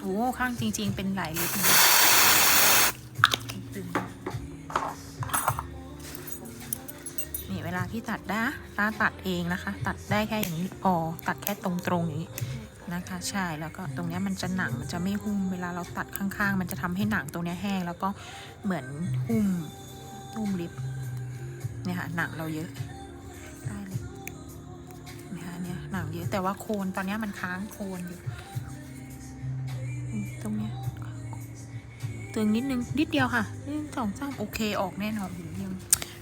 โอ้ข้างจริง ๆ เป็นหลายล็บนะตึงนี่เวลาที่ตัดนะตาตัดเองนะคะ ตัดได้แค่อย่างนี้พอตัดแค่ตรงๆอย่างนี้นะคะ ใช่แล้วก็ตรงเนี้ยมันจะหนังมันจะไม่หุ้มเวลาเราตัดข้างๆ มันจะทำให้หนังตรงเนี้ยแห้ง แล้วก็เหมือนหุ้มหุ้มลิปเนี่ยค่ะหนังเราเยอะได้เลยนะคะเนี่ยหนังเยอะแต่ว่าโคนตอนเนี้ยมันค้างโคนอยู่ ตรงเนี้ยตึงนิดนึงนิดเดียวค่ะนึ่งสองสามโอเคออกแน่นอนยัง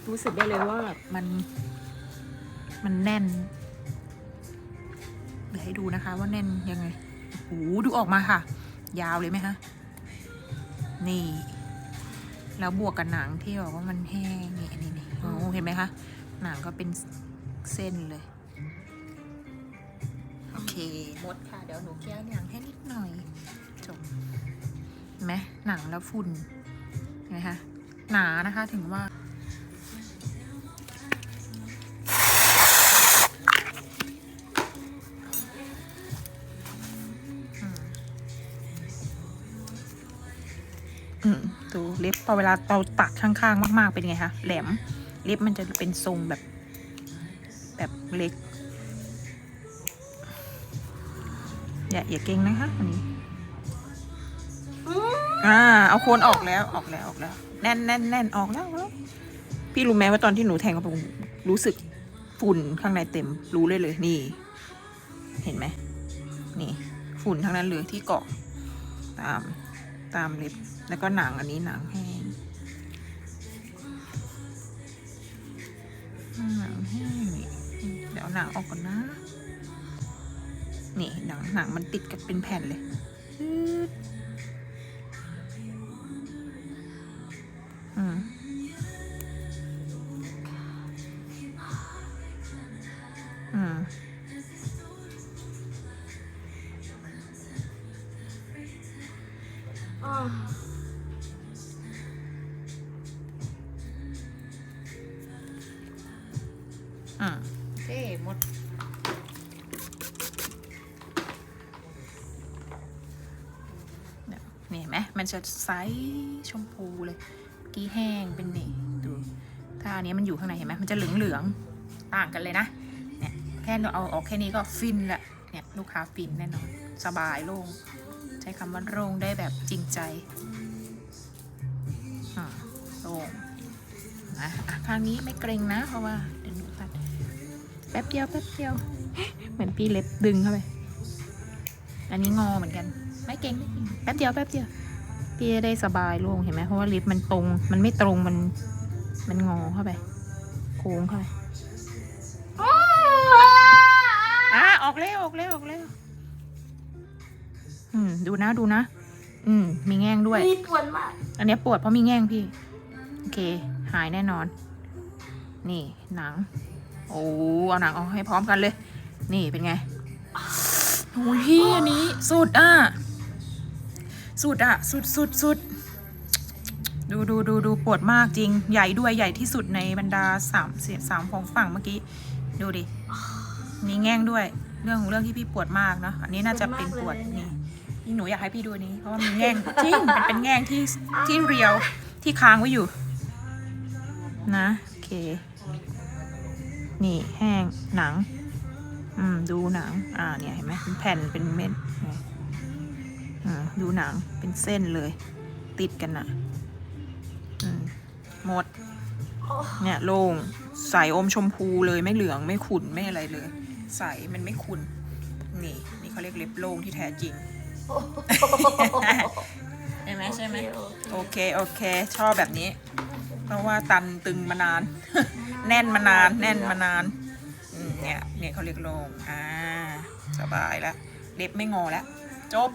รู้สึกได้เลยว่าแบบมัน มันแน่น เดี๋ยวให้ดูนะคะ ว่าแน่นยังไงโอ้ดูออกมาค่ะ ยาวเลยไหมคะนี่ แล้วบวกกับหนังที่บอกว่ามันแห้งนี่นี่นี่โอ้เห็นไหมคะหนังก็เป็นเส้นเลยโอเคหมดค่ะ เดี๋ยวหนูแก้หนังให้นิดหน่อย จบเห็นไหมหนังแล้วฝุ่นเห็นไหมคะหนานะคะถึงว่าอืมอืมดูเล็บพอเวลาเราตัดข้างๆ มาก ๆ เป็นไงคะ แหลม เล็บมันจะเป็นทรงแบบ แบบเล็ก อย่าอย่าเก่งนะคะอันนี้ อ่า เอาโคนออกแล้วออกแล้วออกแล้ว แน่นแน่นแน่นออกแล้วแล้วพี่รู้ไหมว่าตอนที่หนูแทงกระปุกรู้สึกฝุ่นข้างในเต็ม รู้เลยเลยนี่ เห็นไหมนี่ ฝุ่นทั้งนั้นเลยที่เกาะตามตามเล็บแล้วก็หนังอันนี้หนังแห้งหนังแห้งนี่เดี๋ยวหนังออกก่อนนะ นี่หนังหนังมันติดกับเป็นแผ่นเลย อ่าโอเคหมดนี่เห็นไหมมันจะใสชมพูเลย กี้แห้งเป็นนี่ดูถ้าอันนี้มันอยู่ข้างในเห็นไหมมันจะเหลืองเหลืองๆต่างกันเลยนะ เนี่ยแค่เราเอาออกแค่นี้ก็ฟินละ เนี่ยลูกค้าฟินแน่นอน สบายโล่ง ใช้คำว่าโล่งได้แบบจริงใจอ่าโล่งนะอะข้างนี้ไม่เกรงนะ เพราะว่าเดี๋ยวหนูตัดแป๊บเดียวแป๊บเดียว เหมือนพี่เล็บดึงเข้าไป อันนี้งอเหมือนกัน ไม่เก่งไม่เก่งแป๊บเดียวแป๊บเดียวพี่จะได้สบายโล่งเห็นไหมเพราะว่าลิฟต์มันตรง มันไม่ตรงมัน มันงอเข้าไปโค้งเข้าไปอะออกเร็วออกเร็วออกเร็ว อืม ดูนะดูนะ อืม มีแง่งด้วยมีปวดมาก อันเนี้ยปวดเพราะมีแง่งพี่ โอเค หายแน่นอน นี่หนัง โอ้เอาหนังออกให้พร้อมกันเลย นี่เป็นไงโอ้ยพี่อันนี้ สุดอะ สุดอะ สุดสุดสุดดูดูดูดูปวดมากจริง ใหญ่ด้วยใหญ่ที่สุดในบรรดาสามเสียสามของฝั่งเมื่อกี้ ดูดิมีแง่งด้วย เรื่องของเรื่องที่พี่ปวดมากเนอะอันนี้น่าจะเป็นปวดนี่ นี่หนูอยากให้พี่ดูนี้ เพราะว่ามีแง่งจริงมันเป็นแง่งที่ที่เรียวที่ค้างไว้อยู่ นะโอเค นี่แห้งหนัง อืมดูหนัง อ่าเนี่ยเห็นไหมเป็นแผ่นเป็นเม็ดอืมดูหนังเป็นเส้นเลย ติดกันอะอืมหมด เนี่ยโล่งใสอมชมพูเลยไม่เหลืองไม่ขุ่นไม่อะไรเลย ใสมันไม่ขุ่นนี่ นี่เขาเรียกเล็บโล่งที่แท้จริง ใช่ไหมใช่ไหมโอเคโอเคชอบแบบนี้ เพราะว่าตันตึงมานาน แน่นมานาน แน่นมานานอืมเนี่ยเนี่ยเขาเรียกโล่งอ่าสบายแล้วเล็บไม่งอแล้วจบ